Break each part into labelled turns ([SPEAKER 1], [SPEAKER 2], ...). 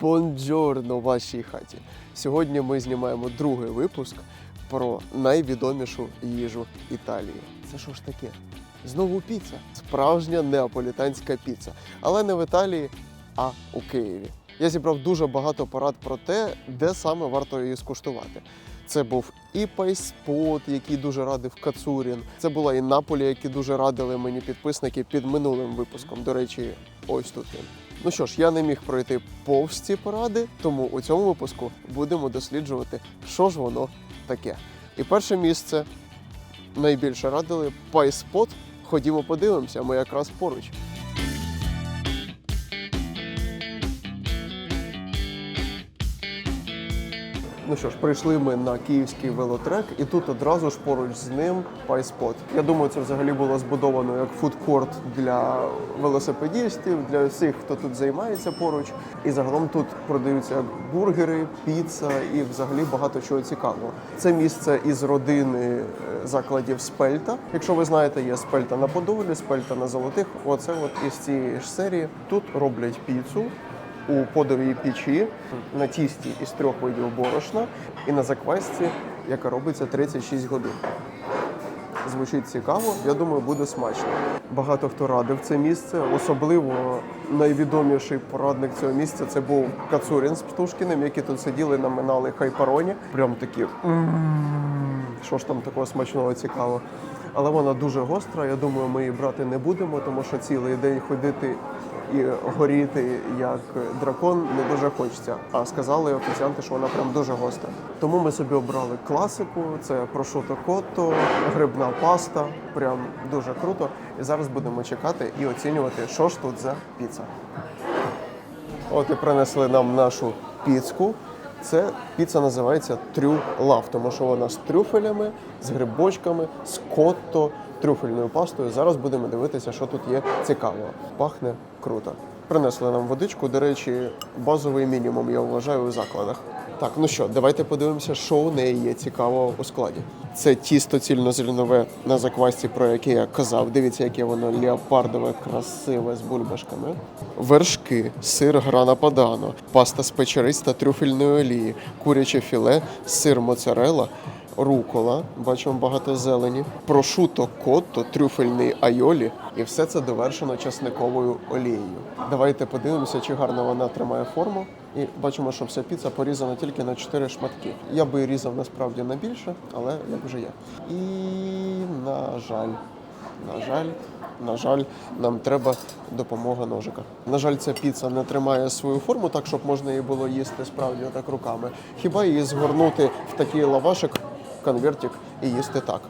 [SPEAKER 1] Бонджорно вашій хаті. Сьогодні ми знімаємо другий випуск про найвідомішу їжу Італії. Це що ж таке? Знову піца. Справжня неаполітанська піца. Але не в Італії, а у Києві. Я зібрав дуже багато порад про те, де саме варто її скуштувати. Це був і Пайспот, який дуже радив Кацурін. Це була і Наполі, які дуже радили мені підписники під минулим випуском. До речі, ось тут він. Ну що ж, я не міг пройти повз ці поради, тому у цьому випуску будемо досліджувати, що ж воно таке. І перше місце найбільше радили Пайспот. Ходімо подивимося, ми якраз поруч. Ну що ж, прийшли ми на київський велотрек, і тут одразу ж поруч з ним пайспот. Я думаю, це взагалі було збудовано як фудкорт для велосипедістів, для всіх, хто тут займається поруч. І загалом тут продаються бургери, піца і взагалі багато чого цікавого. Це місце із родини е, закладів Спельта. Якщо ви знаєте, є Спельта на Подолі, Спельта на Золотих. Оце от із цієї ж серії. Тут роблять піцу у подовій печі на тісті із трьох видів борошна і на заквасці, яка робиться 36 годин. Звучить цікаво, я думаю, буде смачно. Багато хто радив це місце. Особливо найвідоміший порадник цього місця це був Кацурін з Птушкіним, які тут сиділи, наминали хайпароні. Прям такі. Що ж там такого смачного цікаво. Але вона дуже гостра. Я думаю, ми її брати не будемо, тому що цілий день ходити і горіти як дракон не дуже хочеться. А сказали офіціанти, що вона прям дуже гостра. Тому ми собі обрали класику: це прошуто котто, грибна паста. Прям дуже круто. І зараз будемо чекати і оцінювати, що ж тут за піца. От і принесли нам нашу піцку. Це піца називається трю-лав, тому що вона з трюфелями, з грибочками, з котто, трюфельною пастою. Зараз будемо дивитися, що тут є цікавого. Пахне круто. Принесли нам водичку. До речі, базовий мінімум я вважаю у закладах. Так, ну що, давайте подивимося, що у неї є цікавого у складі. Це тісто цільнозернове на заквасці, про яке я казав. Дивіться, яке воно леопардове, красиве з бульбашками. Вершки, сир грана падано, паста з печериць та трюфельної олії, куряче філе, сир моцарелла, рукола, бачимо багато зелені, прошуто котто, трюфельний айолі, і все це довершено часниковою олією. Давайте подивимося, чи гарно вона тримає форму. І бачимо, що вся піца порізана тільки на 4 шматки. Я би різав насправді на більше, але як вже є. І на жаль, на жаль, на жаль, нам треба допомога ножика. На жаль, ця піца не тримає свою форму так, щоб можна її було їсти справді так руками. Хіба її згорнути в такий лавашик, конвертик і їсти так.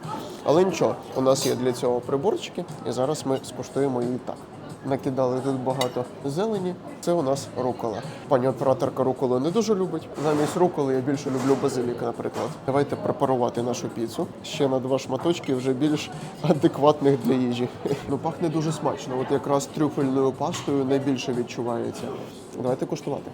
[SPEAKER 1] Але нічого, у нас є для цього приборчики, і зараз ми скуштуємо її так. Накидали тут багато зелені. Це у нас рукола. Пані операторка руколу не дуже любить. Замість руколи я більше люблю базиліка, наприклад. Давайте препарувати нашу піцу. Ще на два шматочки вже більш адекватних для їжі. Ну пахне дуже смачно. От якраз трюфельною пастою найбільше відчувається. Давайте куштувати.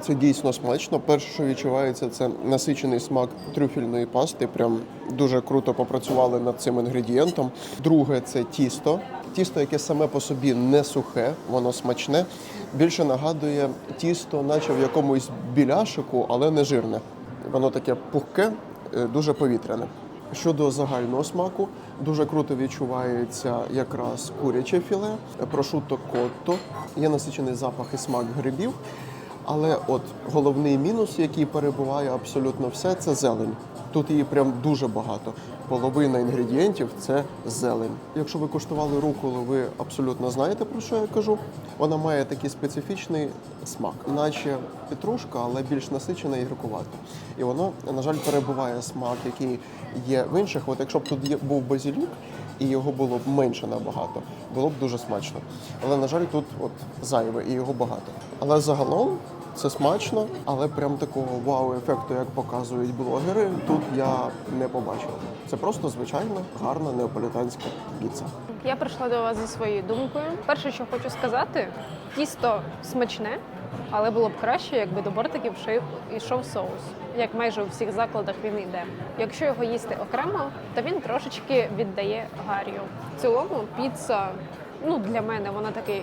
[SPEAKER 1] Це дійсно смачно. Перше, що відчувається, це насичений смак трюфельної пасти. Прям дуже круто попрацювали над цим інгредієнтом. Друге це тісто. Тісто, яке саме по собі не сухе, воно смачне. Більше нагадує тісто, наче в якомусь біляшику, але не жирне. Воно таке пухке, е, дуже повітряне. Щодо загального смаку, дуже круто відчувається якраз куряче філе, прошутто котто, є насичений запах і смак грибів. Але от головний мінус, який перебуває абсолютно все, це зелень. Тут її прям дуже багато. Половина інгредієнтів це зелень. Якщо ви куштували руколу, ви абсолютно знаєте про що я кажу. Вона має такий специфічний смак, наче петрушка, але більш насичена і гіркувата. І воно, на жаль, перебуває смак, який є в інших. От якщо б тут є, був базилік, і його було б менше набагато, було б дуже смачно. Але на жаль, тут от зайве і його багато. Але загалом це смачно, але прям такого вау-ефекту, як показують блогери, тут я не побачив. Це просто звичайна гарна неаполітанська піца.
[SPEAKER 2] Я прийшла до вас зі своєю думкою. Перше, що хочу сказати, тісто смачне, але було б краще, якби до бортиків йшов соус. Як майже у всіх закладах він йде. Якщо його їсти окремо, то він трошечки віддає гар'ю. В цілому піца, ну для мене вона такий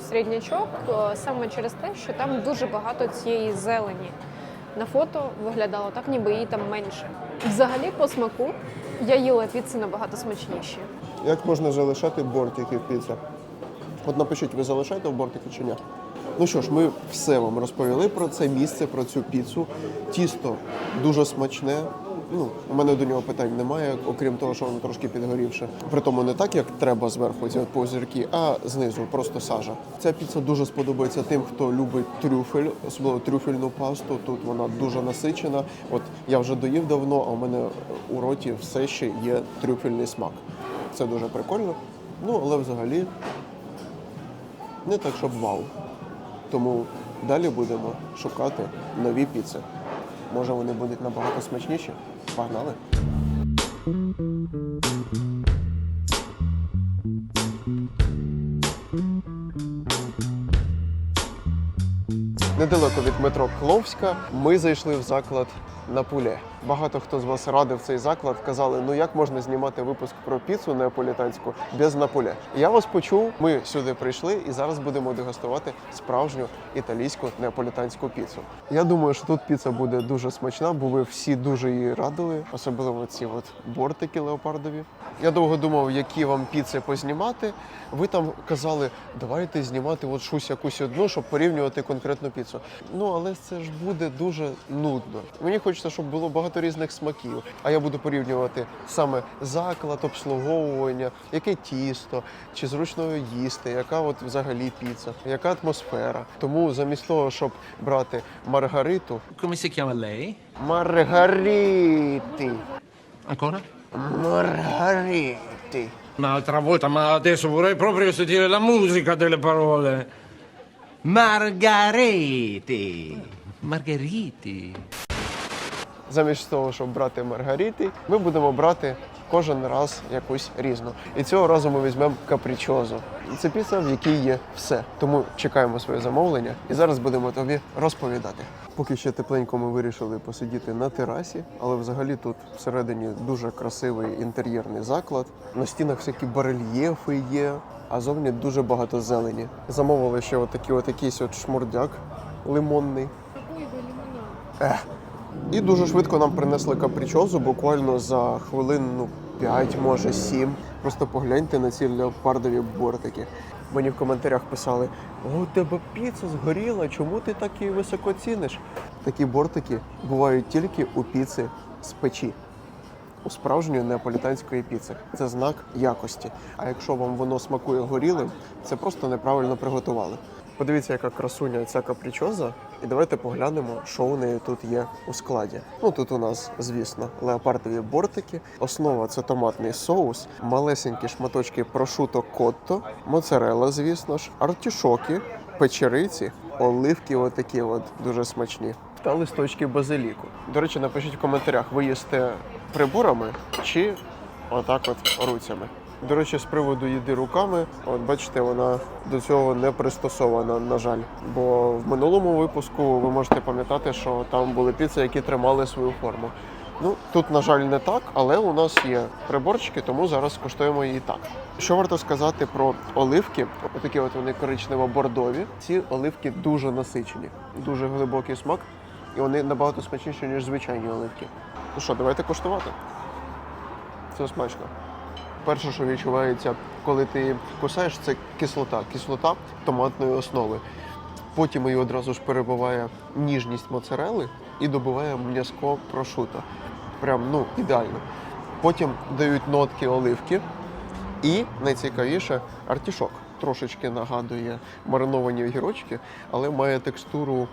[SPEAKER 2] середнячок е, саме через те, що там дуже багато цієї зелені. На фото виглядало так, ніби її там менше. Взагалі, по смаку я їла піци набагато смачніші.
[SPEAKER 1] Як можна залишати бортики в піцах? От напишіть, ви залишаєте в бортики чи ні? Ну що ж, ми все вам розповіли про це місце, про цю піцу. Тісто дуже смачне. Ну, у мене до нього питань немає, окрім того, що воно трошки підгорівше. Притому не так, як треба зверху ці позірки, а знизу, просто сажа. Ця піца дуже сподобається тим, хто любить трюфель, особливо трюфельну пасту. Тут вона дуже насичена. От я вже доїв давно, а у мене у роті все ще є трюфельний смак. Це дуже прикольно. Ну, але взагалі не так, щоб вау. Тому далі будемо шукати нові піци. Може вони будуть набагато смачніші? Погнали! Недалеко від метро Кловська ми зайшли в заклад на пуле. Багато хто з вас радив цей заклад, казали, ну як можна знімати випуск про піцу неаполітанську без напуле. Я вас почув. Ми сюди прийшли і зараз будемо дегустувати справжню італійську неаполітанську піцу. Я думаю, що тут піца буде дуже смачна, бо ви всі дуже її радили, особливо ці от бортики леопардові. Я довго думав, які вам піци познімати. Ви там казали, давайте знімати от щось якусь одну, щоб порівнювати конкретну піцу. Ну але це ж буде дуже нудно. Мені хочеться, щоб було багато різних смаків. А я буду порівнювати саме заклад, обслуговування, яке тісто, чи зручно їсти, яка от взагалі піца, яка атмосфера. Тому замість того, щоб брати маргариту,
[SPEAKER 3] lei?
[SPEAKER 1] маргарити.
[SPEAKER 3] Ancora?
[SPEAKER 1] Маргарити.
[SPEAKER 3] Un'altra volta, ma adesso vorrei proprio sentire la musica delle parole. Margareti. Margheriti.
[SPEAKER 1] Замість того, щоб брати маргарити, ми будемо брати кожен раз якусь різну. І цього разу ми візьмемо капричозу. І Це піца, в якій є все. Тому чекаємо своє замовлення і зараз будемо тобі розповідати. Поки ще тепленько ми вирішили посидіти на терасі, але взагалі тут всередині дуже красивий інтер'єрний заклад. На стінах всякі барельєфи є, а зовні дуже багато зелені. Замовили ще отакий от якийсь от шмурдяк лимонний. Ех. І дуже швидко нам принесли капричозу, буквально за хвилин ну, 5, може 7. Просто погляньте на ці леопардові бортики. Мені в коментарях писали: О, у тебе піца згоріла, чому ти так її високо ціниш? Такі бортики бувають тільки у піци з печі. У справжньої неаполітанської піци. Це знак якості. А якщо вам воно смакує горілим, це просто неправильно приготували. Подивіться, яка красуня ця капричоза, і давайте поглянемо, що у неї тут є у складі. Ну тут у нас, звісно, леопардові бортики. Основа це томатний соус, малесенькі шматочки прошуто котто, моцарелла, звісно ж, артішоки, печериці, оливки, отакі от дуже смачні. Та листочки базиліку. До речі, напишіть в коментарях, ви їсте приборами чи отак от руцями. До речі, з приводу їди руками, от бачите, вона до цього не пристосована, на жаль. Бо в минулому випуску ви можете пам'ятати, що там були піци, які тримали свою форму. Ну тут, на жаль, не так, але у нас є приборчики, тому зараз коштуємо її так. Що варто сказати про оливки? Отакі от вони коричнево-бордові. Ці оливки дуже насичені, дуже глибокий смак, і вони набагато смачніші, ніж звичайні оливки. Ну що, давайте коштувати. Це смачно. Перше, що відчувається, коли ти кусаєш, це кислота. Кислота томатної основи. Потім її одразу ж перебиває ніжність моцарели і добиває м'язко прошуто. Прям ну ідеально. Потім дають нотки оливки і найцікавіше артішок. Трошечки нагадує мариновані огірочки, але має текстуру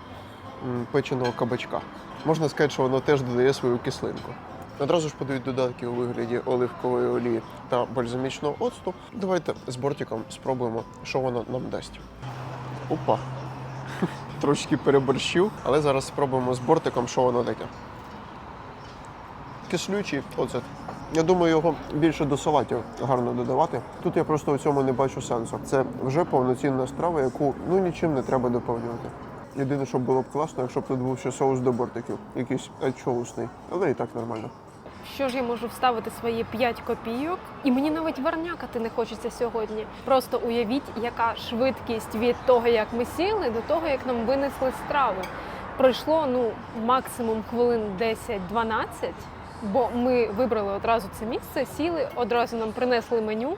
[SPEAKER 1] печеного кабачка. Можна сказати, що воно теж додає свою кислинку. Одразу ж подають додатки у вигляді оливкової олії та бальзамічного оцту. Давайте з бортиком спробуємо, що воно нам дасть. Опа. Трошки переборщив, але зараз спробуємо з бортиком, що воно таке. Кислючий оцет. Я думаю, його більше до салатів гарно додавати. Тут я просто у цьому не бачу сенсу. Це вже повноцінна страва, яку ну нічим не треба доповнювати. Єдине, що було б класно, якщо б тут був ще соус до бортиків, якийсь альчоусний, але і так нормально.
[SPEAKER 2] Що ж я можу вставити свої 5 копійок, і мені навіть варнякати не хочеться сьогодні. Просто уявіть, яка швидкість від того, як ми сіли, до того, як нам винесли страву. Пройшло ну максимум хвилин 10-12, бо ми вибрали одразу це місце, сіли, одразу нам принесли меню,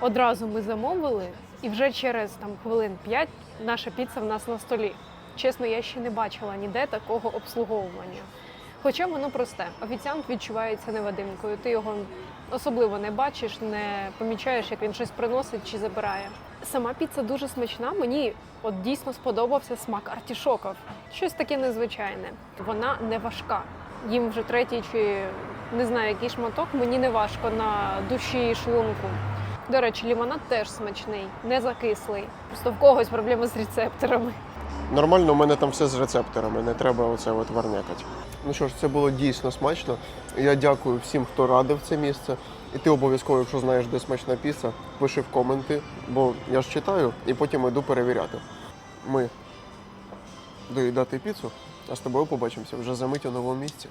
[SPEAKER 2] одразу ми замовили, і вже через там хвилин 5 наша піца в нас на столі. Чесно, я ще не бачила ніде такого обслуговування. Хоча воно просте. Офіціант відчувається невидимкою. Ти його особливо не бачиш, не помічаєш, як він щось приносить чи забирає. Сама піца дуже смачна. Мені от дійсно сподобався смак артішоків. Щось таке незвичайне. Вона не важка. Їм вже третій чи не знаю, який шматок. Мені не важко на душі і шлунку. До речі, лімонад теж смачний, не закислий. Просто в когось проблеми з рецепторами.
[SPEAKER 1] Нормально, у мене там все з рецепторами, не треба оце от варнякати. Ну що ж, це було дійсно смачно. Я дякую всім, хто радив це місце. І ти обов'язково, якщо знаєш, де смачна піца, пиши в коменти, бо я ж читаю і потім йду перевіряти. Ми доїдати піцу, а з тобою побачимося вже за мить у новому місці.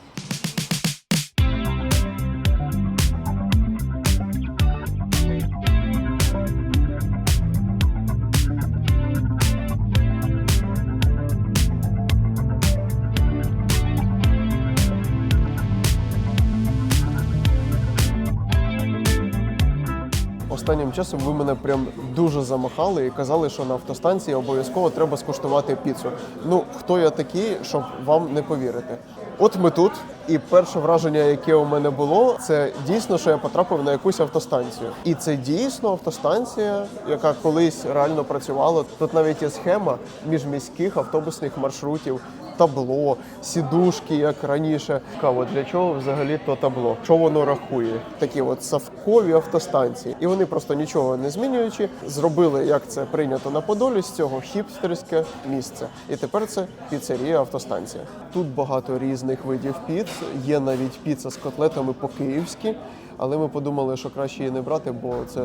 [SPEAKER 1] Останнім часом ви мене прям дуже замахали і казали, що на автостанції обов'язково треба скуштувати піцу. Ну, хто я такий, щоб вам не повірити? От ми тут, і перше враження, яке у мене було, це дійсно, що я потрапив на якусь автостанцію. І це дійсно автостанція, яка колись реально працювала. Тут навіть є схема міжміських автобусних маршрутів табло, сідушки, як раніше. Цікаво, для чого взагалі то табло? Що воно рахує? Такі от савкові автостанції. І вони просто нічого не змінюючи, зробили, як це прийнято на Подолі, з цього хіпстерське місце. І тепер це піцерія автостанція. Тут багато різних видів піц. Є навіть піца з котлетами по-київськи. Але ми подумали, що краще її не брати, бо це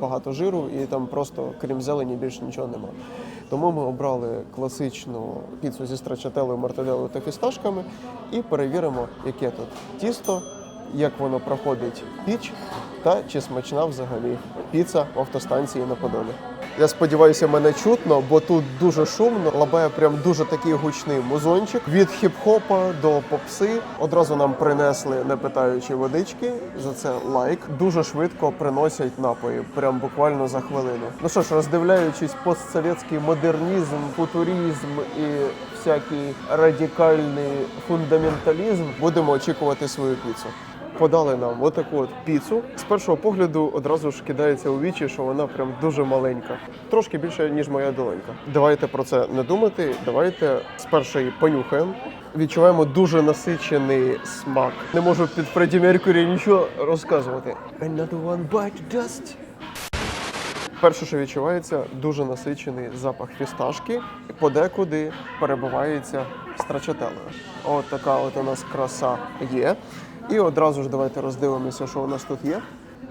[SPEAKER 1] багато жиру і там просто крім зелені більше нічого немає. Тому ми обрали класичну піцу зі страчателою, мартаделою та фісташками і перевіримо, яке тут тісто, як воно проходить піч та чи смачна взагалі піца в автостанції на Подолі. Я сподіваюся, мене чутно, бо тут дуже шумно. Лабає прям дуже такий гучний музончик. Від хіп-хопа до попси. Одразу нам принесли, не питаючи водички. За це лайк. Дуже швидко приносять напої, прям буквально за хвилину. Ну що ж, роздивляючись постсовєтський модернізм, футуризм і всякий радикальний фундаменталізм, будемо очікувати свою піцу. Подали нам отаку от піцу. З першого погляду одразу ж кидається у вічі, що вона прям дуже маленька, трошки більше ніж моя долонька. Давайте про це не думати. Давайте спершу її понюхаємо. Відчуваємо дуже насичений смак. Не можу під Фредді Меркурі нічого розказувати. Another one bite dust. Перше, що відчувається, дуже насичений запах фісташки, подекуди перебувається страчателою. От така от у нас краса є. І одразу ж давайте роздивимося, що у нас тут є.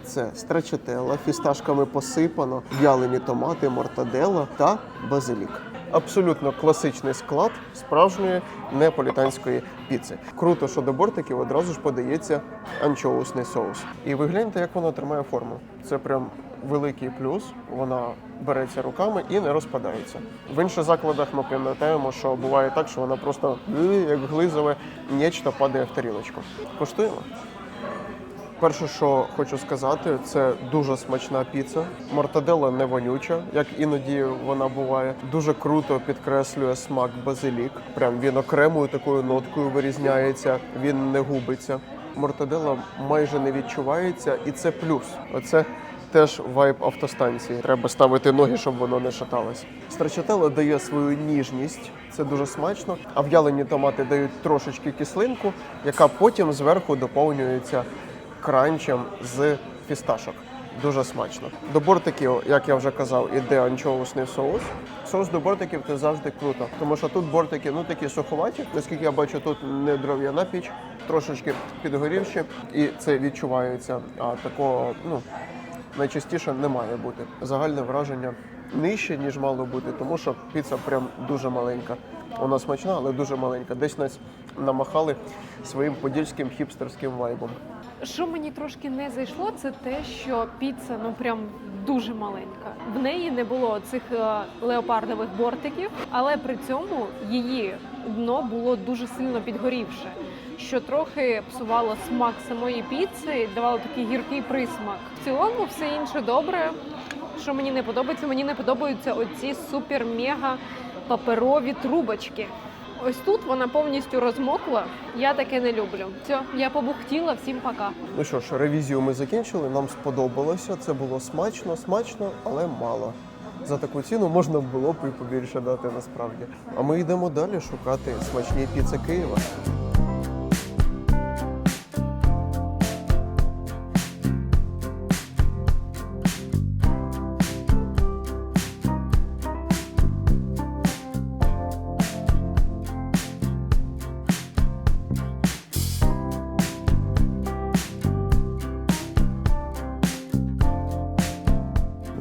[SPEAKER 1] Це страчетела, фісташками посипано, в'ялені томати, мортадела та базилік. Абсолютно класичний склад справжньої неаполітанської піци. Круто, що до бортиків одразу ж подається анчоусний соус. І ви гляньте, як воно тримає форму. Це прям великий плюс. Вона береться руками і не розпадається. В інших закладах ми пам'ятаємо, що буває так, що вона просто е, як глизове нечто падає в тарілочку. Коштуємо. Перше, що хочу сказати, це дуже смачна піца. Мортаделла не вонюча, як іноді вона буває. Дуже круто підкреслює смак базилік. Прям він окремою такою ноткою вирізняється, він не губиться. Мортаделла майже не відчувається, і це плюс. Оце теж вайб автостанції. Треба ставити ноги, щоб воно не шаталось. Страчателла дає свою ніжність, це дуже смачно. А в'ялені томати дають трошечки кислинку, яка потім зверху доповнюється кранчем з фісташок. Дуже смачно. До бортиків, як я вже казав, іде анчоусний соус. Соус до бортиків це завжди круто, тому що тут бортики ну такі суховаті. Наскільки я бачу, тут не дров'яна піч, трошечки підгорівші, і це відчувається. А такого ну найчастіше не має бути. Загальне враження нижче, ніж мало бути, тому що піца прям дуже маленька. Вона смачна, але дуже маленька. Десь нас намахали своїм подільським хіпстерським вайбом.
[SPEAKER 2] Що мені трошки не зайшло, це те, що піца ну прям дуже маленька. В неї не було цих е, леопардових бортиків, але при цьому її дно було дуже сильно підгорівше, що трохи псувало смак самої піци, давало такий гіркий присмак. В цілому все інше добре. Що мені не подобається, мені не подобаються оці супер-мега паперові трубочки. Ось тут вона повністю розмокла. Я таке не люблю. Все, я побухтіла, всім пока.
[SPEAKER 1] Ну що ж, ревізію ми закінчили. Нам сподобалося. Це було смачно, смачно, але мало. За таку ціну можна було б і побільше дати насправді. А ми йдемо далі шукати смачні піци Києва.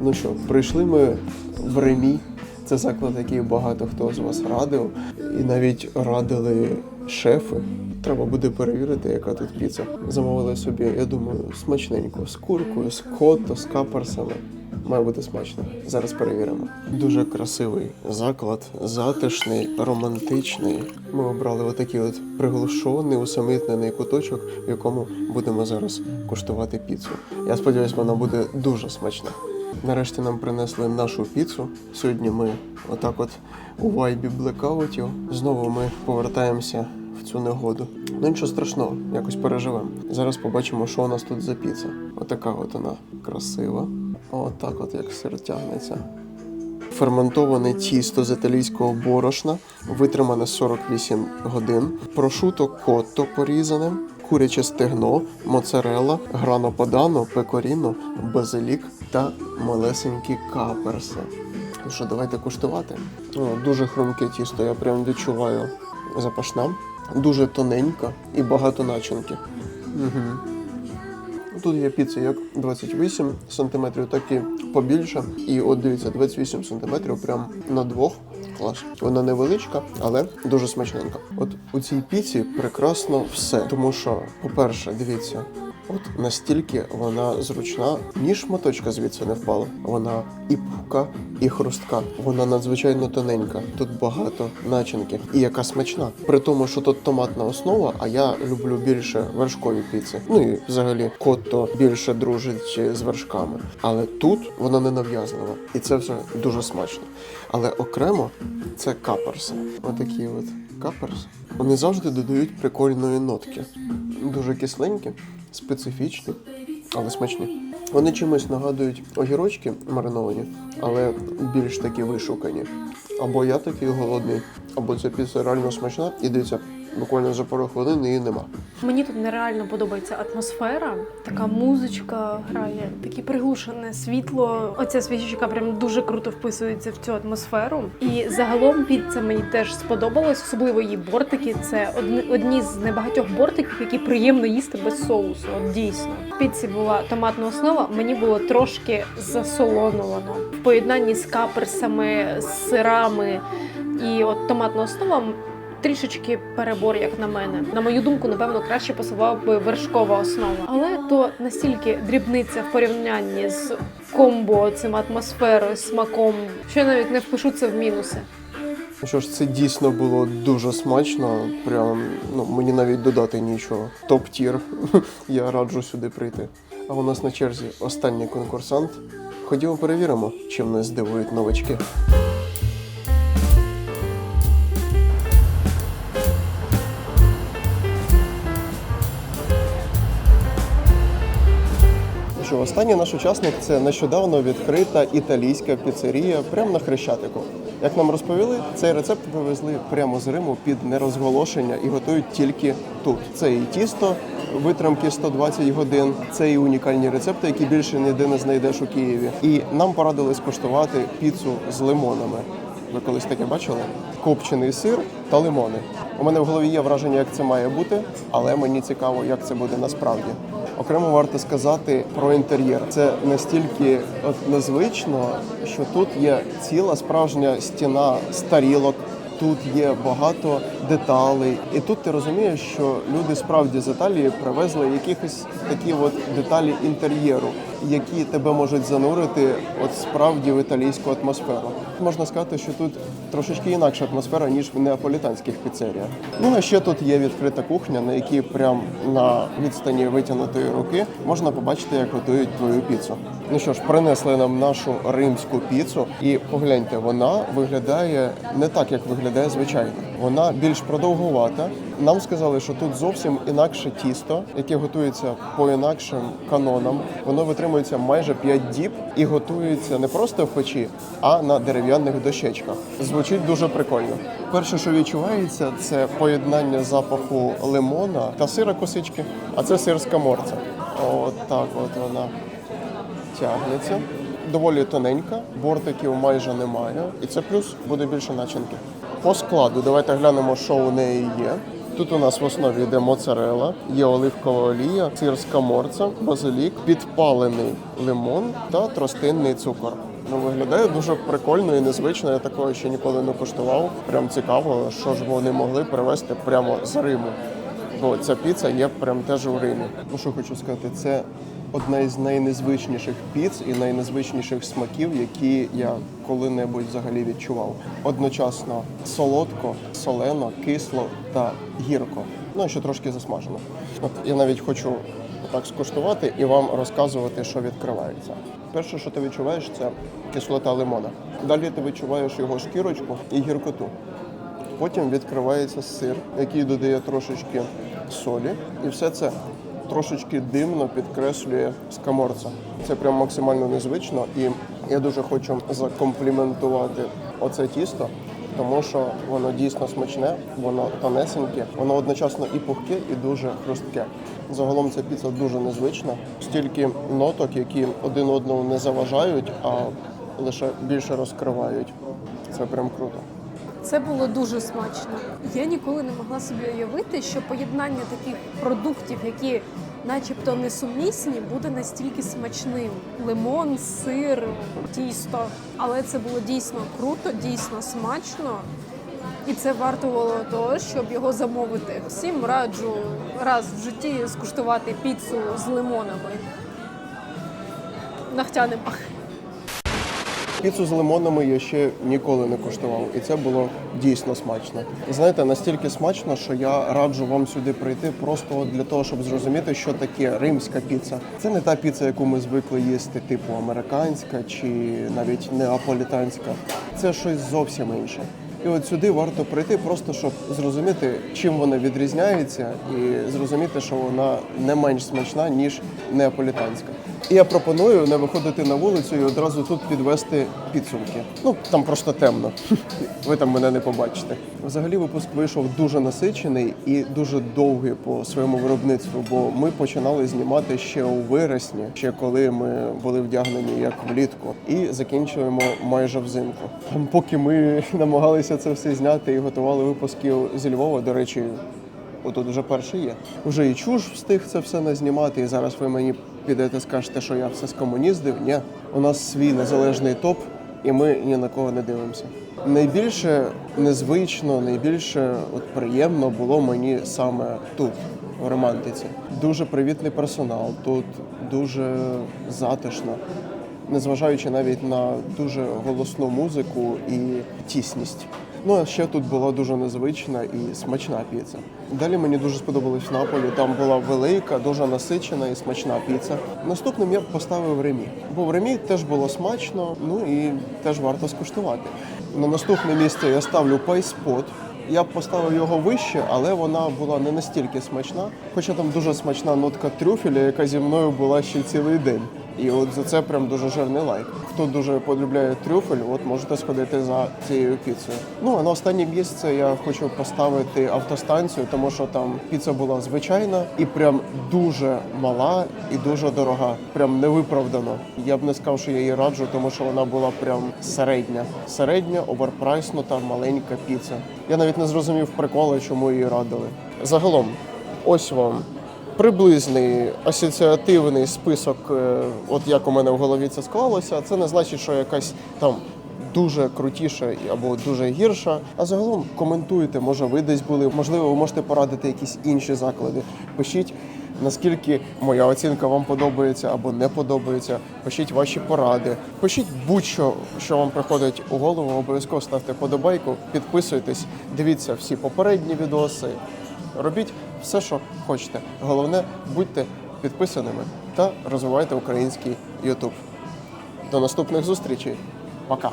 [SPEAKER 1] Ну що, прийшли ми в Ремі. Це заклад, який багато хто з вас радив, і навіть радили шефи. Треба буде перевірити, яка тут піца. Замовили собі, я думаю, смачненько з куркою, з кото, з каперсами. Має бути смачно. Зараз перевіримо. Дуже красивий заклад, затишний, романтичний. Ми обрали отакий от приглушений, усамітнений куточок, в якому будемо зараз куштувати піцу. Я сподіваюся, вона буде дуже смачна. Нарешті нам принесли нашу піцу. Сьогодні ми отак от у вайбі блекаутів. Знову ми повертаємося в цю негоду. Ну нічого страшного, якось переживемо. Зараз побачимо, що у нас тут за піца. Отака от вона красива. Отак от як сир тягнеться. Ферментоване тісто з італійського борошна, витримане 48 годин, прошуто котто порізане, куряче стегно, моцарелла, грано падано, пекоріно, базилік та малесенькі каперси. Ну що, давайте куштувати. О, дуже хрумке тісто, я прям відчуваю запашна, дуже тоненька і багато начинки. Угу. Тут є піца як 28 см, так і побільше. І от дивіться, 28 см прям на двох. Клас. Вона невеличка, але дуже смачненька. От у цій піці прекрасно все. Тому що, по-перше, дивіться, от настільки вона зручна, ні шматочка звідси не впала. Вона і пухка, і хрустка. Вона надзвичайно тоненька. Тут багато начинки. І яка смачна. При тому, що тут томатна основа, а я люблю більше вершкові піци. Ну і взагалі котто більше дружить з вершками. Але тут вона не нав'язлива. І це все дуже смачно. Але окремо це каперси. Отакі от каперси. Вони завжди додають прикольної нотки. Дуже кисленькі, специфічні, але смачні. Вони чимось нагадують огірочки мариновані, але більш такі вишукані. Або я такий голодний, або ця піца реально смачна, і дивіться, буквально за пару хвилин її нема.
[SPEAKER 2] Мені тут нереально подобається атмосфера. Така музичка грає, таке приглушене світло. Оця свічечка прям дуже круто вписується в цю атмосферу. І загалом піца мені теж сподобалась, особливо її бортики. Це одні з небагатьох бортиків, які приємно їсти без соусу. От дійсно. В піці була томатна основа, мені було трошки засолоновано. В поєднанні з каперсами, з сирами і от томатна основа трішечки перебор, як на мене. На мою думку, напевно, краще пасувала би вершкова основа. Але то настільки дрібниця в порівнянні з комбо, цим атмосферою, смаком, що я навіть не впишу це в мінуси.
[SPEAKER 1] Ну що ж, це дійсно було дуже смачно. Прям ну мені навіть додати нічого. Топ-тір. Я раджу сюди прийти. А у нас на черзі останній конкурсант. Ходімо перевіримо, чим нас здивують новачки. Що останній наш учасник це нещодавно відкрита італійська піцерія прямо на Хрещатику. Як нам розповіли, цей рецепт привезли прямо з Риму під нерозголошення і готують тільки тут. Це і тісто, витримки 120 годин, це і унікальні рецепти, які більше ніде не знайдеш у Києві. І нам порадили скуштувати піцу з лимонами. Ви колись таке бачили? Копчений сир та лимони. У мене в голові є враження, як це має бути, але мені цікаво, як це буде насправді. Окремо варто сказати про інтер'єр. Це настільки от незвично, що тут є ціла справжня стіна старілок. Тут є багато деталей, і тут ти розумієш, що люди справді з Італії привезли якихось такі от деталі інтер'єру, які тебе можуть занурити от справді в італійську атмосферу. Можна сказати, що тут трошечки інакша атмосфера ніж в неаполітанських піцеріях. Ну а ще тут є відкрита кухня, на якій прямо на відстані витягнутої руки можна побачити, як готують твою піцу. Ну що ж, принесли нам нашу римську піцу, і погляньте, вона виглядає не так, як виглядає звичайно. Вона більш продовгувата. Нам сказали, що тут зовсім інакше тісто, яке готується по інакшим канонам. Воно витримується майже 5 діб і готується не просто в печі, а на дерев'яних дощечках. Звучить дуже прикольно. Перше, що відчувається, це поєднання запаху лимона та сира косички, а це сир з каморця. От так от вона тягнеться. Доволі тоненька, бортиків майже немає, і це плюс буде більше начинки. По складу давайте глянемо, що у неї є. Тут у нас в основі йде моцарела, є оливкова олія, сир з каморця, базилік, підпалений лимон та тростинний цукор. Ну, виглядає дуже прикольно і незвично. Я такого ще ніколи не куштував. Прям цікаво, що ж вони могли привезти прямо з Риму. Бо ця піца є прям теж у Римі. Ну що хочу сказати, це одна із найнезвичніших піц і найнезвичніших смаків, які я коли-небудь взагалі відчував. Одночасно солодко, солено, кисло та гірко. Ну і ще трошки засмажено. От я навіть хочу так скуштувати і вам розказувати, що відкривається. Перше, що ти відчуваєш, це кислота лимона. Далі ти відчуваєш його шкірочку і гіркоту. Потім відкривається сир, який додає трошечки солі, і все це трошечки димно підкреслює скаморця. Це прям максимально незвично, і я дуже хочу закомпліментувати оце тісто, тому що воно дійсно смачне, воно тонесеньке, воно одночасно і пухке, і дуже хрустке. Загалом ця піца дуже незвична. Стільки ноток, які один одному не заважають, а лише більше розкривають. Це прям круто.
[SPEAKER 2] Це було дуже смачно. Я ніколи не могла собі уявити, що поєднання таких продуктів, які начебто несумісні, буде настільки смачним. Лимон, сир, тісто. Але це було дійсно круто, дійсно смачно. І це вартувало того, щоб його замовити. Всім раджу раз в житті скуштувати піцу з лимонами. Нахтя нема.
[SPEAKER 1] Піцу з лимонами я ще ніколи не куштував, і це було дійсно смачно. Знаєте, настільки смачно, що я раджу вам сюди прийти просто для того, щоб зрозуміти, що таке римська піца. Це не та піца, яку ми звикли їсти, типу американська чи навіть неаполітанська. Це щось зовсім інше. І от сюди варто прийти, просто щоб зрозуміти, чим вона відрізняється, і зрозуміти, що вона не менш смачна ніж неаполітанська. І я пропоную не виходити на вулицю і одразу тут підвести підсумки. Ну там просто темно. Ви там мене не побачите. Взагалі, випуск вийшов дуже насичений і дуже довгий по своєму виробництву, бо ми починали знімати ще у вересні, ще коли ми були вдягнені як влітку, і закінчуємо майже взимку. Там, поки ми намагалися це все зняти і готували випусків зі Львова, до речі. Отут вже перший є. Уже і чуж встиг це все назнімати, і зараз ви мені підете скажете, що я все скомуніздив. Ні, у нас свій незалежний топ, і ми ні на кого не дивимося. Найбільше незвично, найбільше от приємно було мені саме тут, в романтиці. Дуже привітний персонал, тут дуже затишно незважаючи навіть на дуже голосну музику і тісність. Ну а ще тут була дуже незвична і смачна піца. Далі мені дуже сподобалось Наполі. Там була велика, дуже насичена і смачна піца. Наступним я поставив Ремі, бо в Ремі теж було смачно, ну і теж варто скуштувати. На наступне місце я ставлю пайспот. Я б поставив його вище, але вона була не настільки смачна. Хоча там дуже смачна нотка трюфеля, яка зі мною була ще цілий день. І от за це прям дуже жирний лайк. Хто дуже полюбляє трюфель, от можете сходити за цією піцею. Ну а на останнє місце я хочу поставити автостанцію, тому що там піца була звичайна і прям дуже мала і дуже дорога. Прям невиправдано. Я б не сказав, що я її раджу, тому що вона була прям середня. Середня, оверпрайснута, маленька піца. Я навіть не зрозумів приколи, чому її радили. Загалом, ось вам приблизний асоціативний список, е, от як у мене в голові це склалося. Це не значить, що якась там. Дуже крутіша або дуже гірша. А загалом коментуйте, може ви десь були, можливо, ви можете порадити якісь інші заклади. Пишіть, наскільки моя оцінка вам подобається або не подобається. Пишіть ваші поради. Пишіть будь-що, що вам приходить у голову. Обов'язково ставте подобайку, підписуйтесь, дивіться всі попередні відоси. Робіть все, що хочете. Головне, будьте підписаними та розвивайте український YouTube. До наступних зустрічей. Пока.